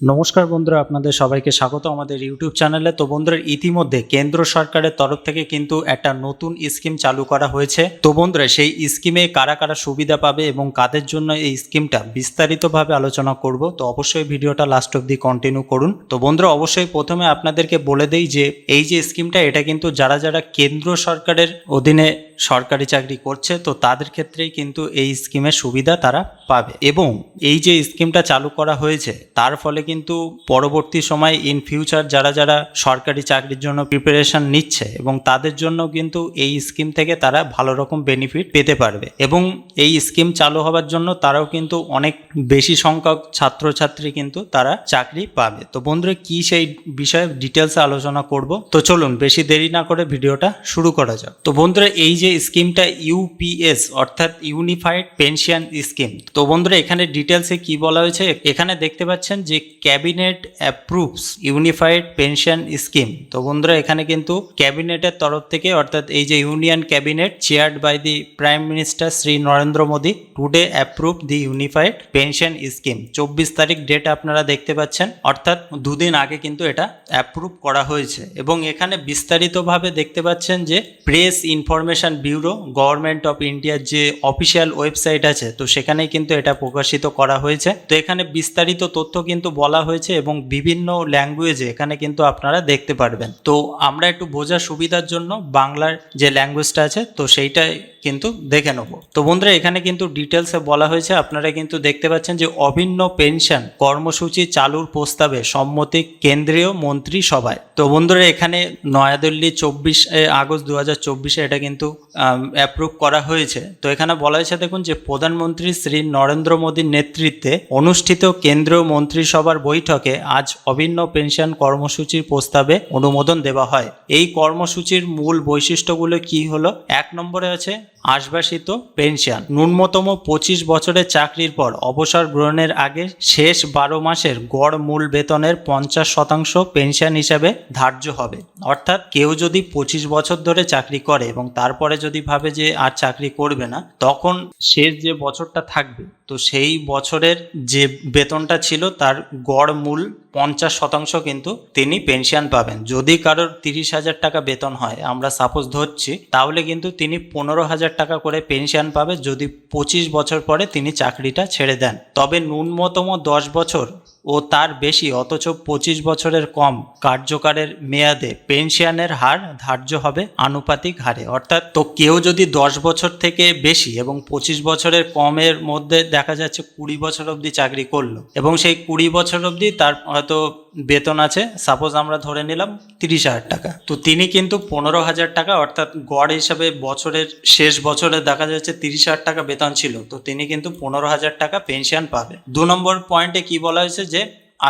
নমস্কার বন্ধুরা, আপনাদের সবাইকে স্বাগত আমাদের ইউটিউব চ্যানেলে। তো বন্ধুরা, ইতিমধ্যে কেন্দ্র সরকারের তরফ থেকে কিন্তু একটা নতুন স্কিম চালু করা হয়েছে। তো বন্ধুরা, সেই স্কিমে কারা কারা সুবিধা পাবে এবং কাদের জন্য এই স্কিমটা বিস্তারিতভাবে আলোচনা করব, তো অবশ্যই ভিডিওটা লাস্ট অব্দি কন্টিনিউ করুন। তো বন্ধুরা, অবশ্যই প্রথমে আপনাদেরকে বলে দেই যে, এই যে স্কিমটা, এটা কিন্তু যারা যারা কেন্দ্র সরকারের অধীনে সরকারি চাকরি করছে, তো তাদের ক্ষেত্রেই কিন্তু এই স্কিমের সুবিধা তারা পাবে। এবং এই যে স্কিমটা চালু করা হয়েছে, তার ফলে কিন্তু পরবর্তী সময় ইন ফিউচার যারা যারা সরকারি চাকরির জন্য প্রিপারেশন নিচ্ছে এবং তাদের জন্য কিন্তু এই স্কিম থেকে তারা ভালো রকম বেনিফিট পেতে পারবে। এবং এই স্কিম চালু হওয়ার জন্য তারাও কিন্তু অনেক বেশি সংখ্যক ছাত্রছাত্রী কিন্তু তারা চাকরি পাবে। তো বন্ধুরা, কি সেই বিষয়ে ডিটেলসে আলোচনা করব? তো চলুন, বেশি দেরি না করে ভিডিওটা শুরু করা যাক। তো বন্ধুরা, এই যে স্কিমটা ইউপিএস, অর্থাৎ ইউনিফাইড পেনশন স্কিম তো বন্ধুরা, এখানে ডিটেলসে কি বলা হয়েছে? এখানে দেখতে পাচ্ছেন যে cabinet approves unified pension scheme তো বন্ধুরা, এখানে কিন্তু ক্যাবিনেটের তরফ থেকে, অর্থাৎ এই যে union cabinet chaired by the prime minister Shri Narendra Modi today approve the unified pension scheme চব্বিশ তারিখ ডেট আপনারা দেখতে পাচ্ছেন, অর্থাৎ দুদিন আগে কিন্তু এটা অ্যাপ্রুভ করা হয়েছে। এবং এখানে বিস্তারিতভাবে দেখতে পাচ্ছেন যে press information bureau government of ইন্ডিয়ার যে অফিসিয়াল ওয়েবসাইট আছে, তো সেখানেই কিন্তু এটা প্রকাশিত করা হয়েছে। তো এখানে বিস্তারিত তথ্য কিন্তু বলা হয়েছে এবং বিভিন্ন ল্যাঙ্গুয়েজে এখানে কিন্তু আপনারা দেখতে পারবেন। তো আমরা একটু বোঝার সুবিধার জন্য বাংলার যে ল্যাঙ্গুয়েজটা আছে, তো সেইটাই কিন্তু দেখে নেব। তো বন্ধুরা, এখানে কিন্তু ডিটেলসে বলা হয়েছে, আপনারা কিন্তু দেখতে পাচ্ছেন যে অভিন্ন পেনশন কর্মসূচি চালুর প্রস্তাবে সম্মতি কেন্দ্রীয় মন্ত্রী সভায় তো বন্ধুরা, এখানে নয়াদিল্লি চব্বিশ আগস্ট দু এটা কিন্তু অ্যাপ্রুভ করা হয়েছে। তো এখানে বলা হয়েছে, দেখুন, যে প্রধানমন্ত্রী শ্রী নরেন্দ্র মোদীর নেতৃত্বে অনুষ্ঠিত কেন্দ্রীয় মন্ত্রিসভার বৈঠকে আজ অভিন্ন পেনশন কর্মসূচির প্রস্তাবে অনুমোদন দেওয়া হয়। এই কর্মসূচির মূল বৈশিষ্ট্যগুলো কি হলো? এক নম্বরে আছে, আশ্বাসিত পেনশন। ন্যূনতম পঁচিশ বছরের চাকরির পর অবসর গ্রহণের আগে শেষ বারো মাসের গড় মূল বেতনের পঞ্চাশ শতাংশ পেনশন হিসাবে ধার্য হবে। অর্থাৎ কেউ যদি পঁচিশ বছর ধরে চাকরি করে এবং তারপরে যদি ভাবে যে আর চাকরি করবে না তখন শেষ যে বছরটা থাকবে তো সেই বছরের যে বেতনটা ছিল, তার গড় মূল পঞ্চাশ শতাংশ কিন্তু তিনি পেনশন পাবেন। যদি কারোর তিরিশ হাজার টাকা বেতন হয়, আমরা সাপোজ ধরছি, তাহলে কিন্তু তিনি পনেরো হাজার টাকা করে পেনশন পাবে যদি পঁচিশ বছর পরে তিনি চাকরিটা ছেড়ে দেন। তবে ন্যূনতম দশ বছর ও তার বেশি, অথচ পঁচিশ বছরের কম কার্যকারের মেয়াদে পেনশনের হার ধার্য হবে আনুপাতিক হারে। অর্থাৎ তো কেউ যদি দশ বছর থেকে বেশি এবং পঁচিশ বছরের কমের মধ্যে দেখা যাচ্ছে কুড়ি বছর অবধি চাকরি করল। এবং সেই কুড়ি বছর অবধি তার হয়তো বেতন আছে সাপোজ আমরা ধরে নিলাম তিরিশ হাজার টাকা। তো তিনি কিন্তু পনেরো হাজার টাকা, অর্থাৎ গড় হিসাবে বছরের শেষ বছরে দেখা যাচ্ছে তিরিশ হাজার টাকা বেতন ছিল। তো তিনি কিন্তু পনেরো হাজার টাকা পেনশন পাবে। দু নম্বর পয়েন্টে কি বলা হয়েছে যে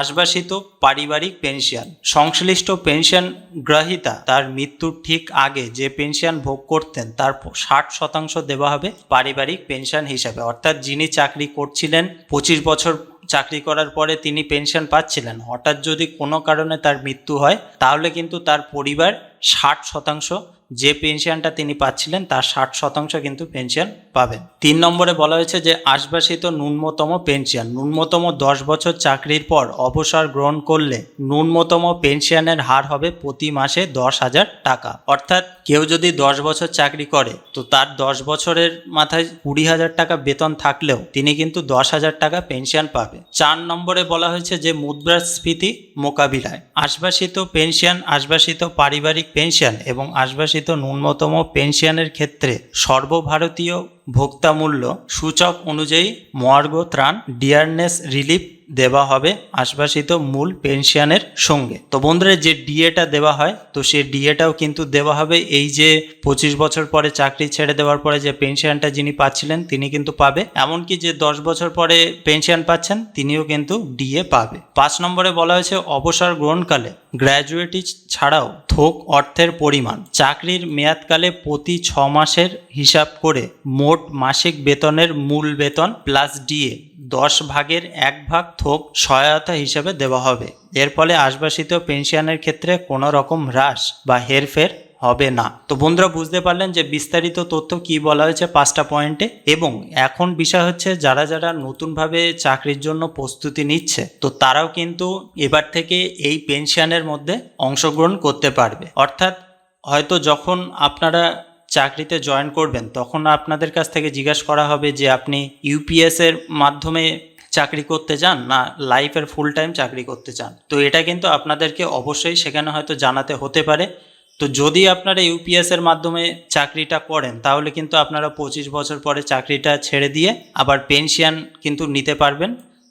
আশ্বাসিত পারিবারিক পেনশন। সংশ্লিষ্ট পেনশন গ্রহীতা তার মৃত্যুর ঠিক আগে যে পেনশন ভোগ করতেন তার ষাট শতাংশ দেওয়া হবে পারিবারিক পেনশন হিসাবে। অর্থাৎ যিনি চাকরি করছিলেন, পঁচিশ বছর চাকরি করার পরে তিনি পেনশন পাচ্ছিলেন। হঠাৎ যদি কোনো কারণে তার মৃত্যু হয়, তাহলে কিন্তু তার পরিবার ষাট শতাংশ যে পেনশনটা তিনি পাচ্ছিলেন, তার ষাট শতাংশ কিন্তু পেনশন পাবেন। তিন নম্বরে বলা হয়েছে যে আশবাসিত ন্যূনতম পেনশন, ন্যূনতম দশ বছর চাকরির পর অবসর গ্রহণ করলে ন্যূনতম পেনশনের হার হবে প্রতি মাসে দশ হাজার টাকা। অর্থাৎ কেউ যদি দশ বছর চাকরি করে, তো তার দশ বছরের মাথায় কুড়ি হাজার টাকা বেতন থাকলেও তিনি কিন্তু দশ হাজার টাকা পেনশন পাবে। চার নম্বরে বলা হয়েছে যে, মুদ্রাস্ফীতি মোকাবিলায়। আশ্বাসিত পেনশন আশবাসিত পারিবারিক পেনশন এবং আশ্বাসিত ন্যূনতম পেনশনের ক্ষেত্রে সর্বভারতীয় ভোক্তামূল্য সূচক অনুযায়ী মর্গ ত্রাণ ডিয়ারনেস রিলিফ দেওয়া হবে আশ্বাসিত মূল পেনশনের সঙ্গে। তো বন্ধুরা, যে ডিএটা দেওয়া হয়, তো সে ডিএটাও কিন্তু দেওয়া হবে। এই যে পঁচিশ বছর পরে চাকরি ছেড়ে দেওয়ার পরে যে পেনশনটা যিনি পাচ্ছিলেন, তিনি কিন্তু পাবে। এমনকি যে দশ বছর পরে পেনশন পাচ্ছেন, তিনিও কিন্তু ডিএ পাবে। পাঁচ নম্বরে বলা হয়েছে, অবসর গ্রহণকালে গ্র্যাজুয়েটি ছাড়াও থোক অর্থের পরিমাণ। চাকরির মেয়াদকালে প্রতি ছ মাসের হিসাব করে মোট মাসিক বেতনের মূল বেতন প্লাস ডিএ। দশ ভাগের এক ভাগ থোক সহায়তা হিসেবে দেওয়া হবে। এর ফলে আশ্বাসিত পেনশনের ক্ষেত্রে কোনো রকম হ্রাস বা হেরফের হবে না। তো বন্ধুরা, বুঝতে পারলেন যে বিস্তারিত তথ্য কি বলা হয়েছে পাঁচটা পয়েন্টে? এবং এখন বিষয় হচ্ছে যারা যারা নতুনভাবে চাকরির জন্য প্রস্তুতি নিচ্ছে, তো তারাও কিন্তু এবার থেকে এই পেনশনের মধ্যে অংশগ্রহণ করতে পারবে। অর্থাৎ হয়তো যখন আপনারা চাকরিতে জয়েন করবেন, তখন আপনাদের কাছ থেকে জিজ্ঞাসা করা হবে যে আপনি ইউপিএস এর মাধ্যমে চাকরি করতে চান না লাইফের ফুল টাইম চাকরি করতে চান। তো এটা কিন্তু আপনাদেরকে অবশ্যই সেখানে হয়তো জানাতে হতে পারে। তো যদি আপনারা ইউপিএস এর মাধ্যমে চাকরিটা করেন, তাহলে কিন্তু আপনারা পঁচিশ বছর পরে চাকরিটা ছেড়ে দিয়ে আবার পেনশন কিন্তু নিতে পারবেন।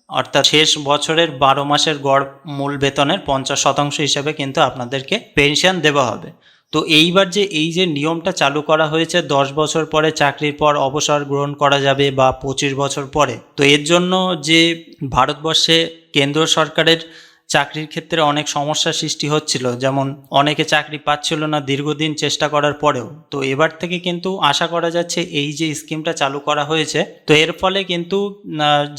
অর্থাৎ শেষ বছরের বারো মাসের গড় মূল বেতনের পঞ্চাশ শতাংশ হিসেবে কিন্তু আপনাদেরকে পেনশন দেওয়া হবে। তো এইবার যে এই যে নিয়মটা চালু করা হয়েছে, দশ বছর পরে চাকরির পর অবসর গ্রহণ করা যাবে বা পঁচিশ বছর পরে, তো এর জন্য যে ভারতবর্ষে কেন্দ্র সরকারের চাকরির ক্ষেত্রে অনেক সমস্যার সৃষ্টি হচ্ছিল। যেমন, অনেকে চাকরি পাচ্ছিল না দীর্ঘদিন চেষ্টা করার পরেও। তো এবার থেকে কিন্তু আশা করা যাচ্ছে এই যে স্কিমটা চালু করা হয়েছে, তো এর ফলে কিন্তু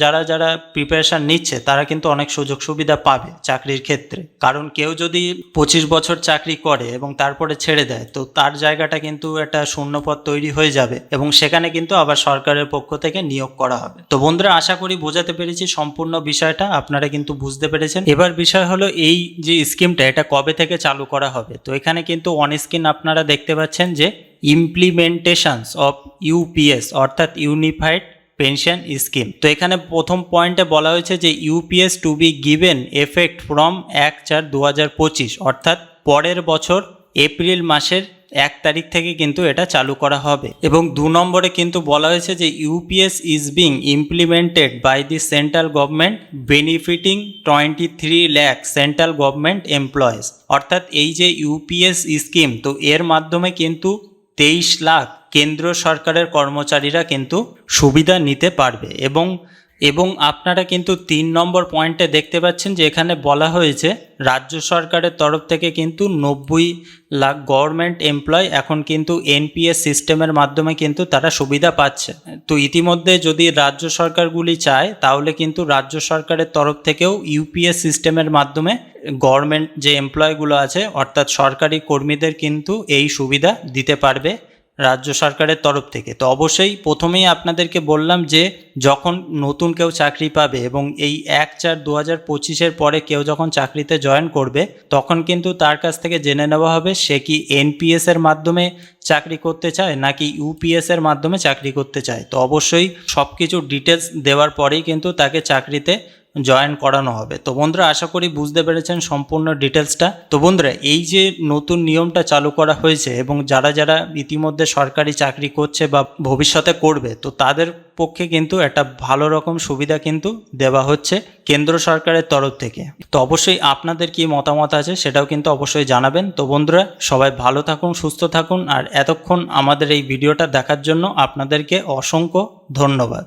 যারা যারা প্রিপারেশান নিচ্ছে, তারা কিন্তু অনেক সুযোগ সুবিধা পাবে চাকরির ক্ষেত্রে। কারণ কেউ যদি পঁচিশ বছর চাকরি করে এবং তারপরে ছেড়ে দেয়, তো তার জায়গাটা কিন্তু একটা শূন্যপদ তৈরি হয়ে যাবে এবং সেখানে কিন্তু আবার সরকারের পক্ষ থেকে নিয়োগ করা হবে। তো বন্ধুরা, আশা করি বোঝাতে পেরেছি সম্পূর্ণ বিষয়টা। আপনারা কিন্তু বুঝতে পেরেছেন। এবার বিষয় হলো এই যে স্কিমটা এটা কবে থেকে চালু করা হবে? তো এখানে কিন্তু অন স্ক্রিন আপনারা দেখতে পাচ্ছেন যে ইমপ্লিমেন্টেশনস অফ ইউপিএস অর্থাৎ ইউনিফাইড পেনশন স্কিম তো এখানে প্রথম পয়েন্টে বলা হয়েছে যে UPS to be given effect from এক চার দু অর্থাৎ পরের বছর এপ্রিল মাসের এক তারিখ থেকে কিন্তু এটা চালু করা হবে। এবং দু নম্বরে কিন্তু বলা হয়েছে যে UPS is being implemented by the central government benefiting twenty three lakh central government employees অর্থাৎ এই যে ইউপিএস স্কিম তো এর মাধ্যমে কিন্তু তেইশ লাখ কেন্দ্র সরকারের কর্মচারীরা কিন্তু সুবিধা নিতে পারবে। এবং এবং আপনারা কিন্তু তিন নম্বর পয়েন্টে দেখতে পাচ্ছেন যে এখানে বলা হয়েছে, রাজ্য সরকারের তরফ থেকে কিন্তু নব্বই লাখ গভর্নমেন্ট এমপ্লয় এখন কিন্তু এনপিএস সিস্টেমের মাধ্যমে কিন্তু তারা সুবিধা পাচ্ছে। তো ইতিমধ্যে যদি রাজ্য সরকারগুলি চায়, তাহলে কিন্তু রাজ্য সরকারের তরফ থেকেও ইউপিএস সিস্টেমের মাধ্যমে গভর্নমেন্ট যে এমপ্লয়গুলো আছে, অর্থাৎ সরকারি কর্মীদের কিন্তু এই সুবিধা দিতে পারবে। রাজ্য সরকারের তরফ থেকে। তো অবশ্যই প্রথমেই আপনাদেরকে বললাম যে, যখন নতুন কেউ চাকরি পাবে এবং এই এক চার দু হাজার পঁচিশের পরে কেউ যখন চাকরিতে জয়েন করবে, তখন কিন্তু তার কাছ থেকে জেনে নেওয়া হবে সে কি এনপিএস এর মাধ্যমে চাকরি করতে চায় নাকি ইউপিএস এর মাধ্যমে চাকরি করতে চায়। তো অবশ্যই সব কিছু ডিটেলস দেওয়ার পরেই কিন্তু তাকে চাকরিতে জয়েন করানো হবে। তো বন্ধুরা, আশা করি বুঝতে পেরেছেন সম্পূর্ণ ডিটেলসটা তো বন্ধুরা, এই যে নতুন নিয়মটা চালু করা হয়েছে এবং যারা যারা ইতিমধ্যে সরকারি চাকরি করছে বা ভবিষ্যতে করবে, তো তাদের পক্ষে কিন্তু একটা ভালো রকম সুবিধা কিন্তু দেওয়া হচ্ছে কেন্দ্র সরকারের তরফ থেকে। তো অবশ্যই আপনাদের কি মতামত আছে সেটাও কিন্তু অবশ্যই জানাবেন। তো বন্ধুরা, সবাই ভালো থাকুন, সুস্থ থাকুন, আর এতক্ষণ আমাদের এই ভিডিওটা দেখার জন্য আপনাদেরকে অসংখ্য ধন্যবাদ।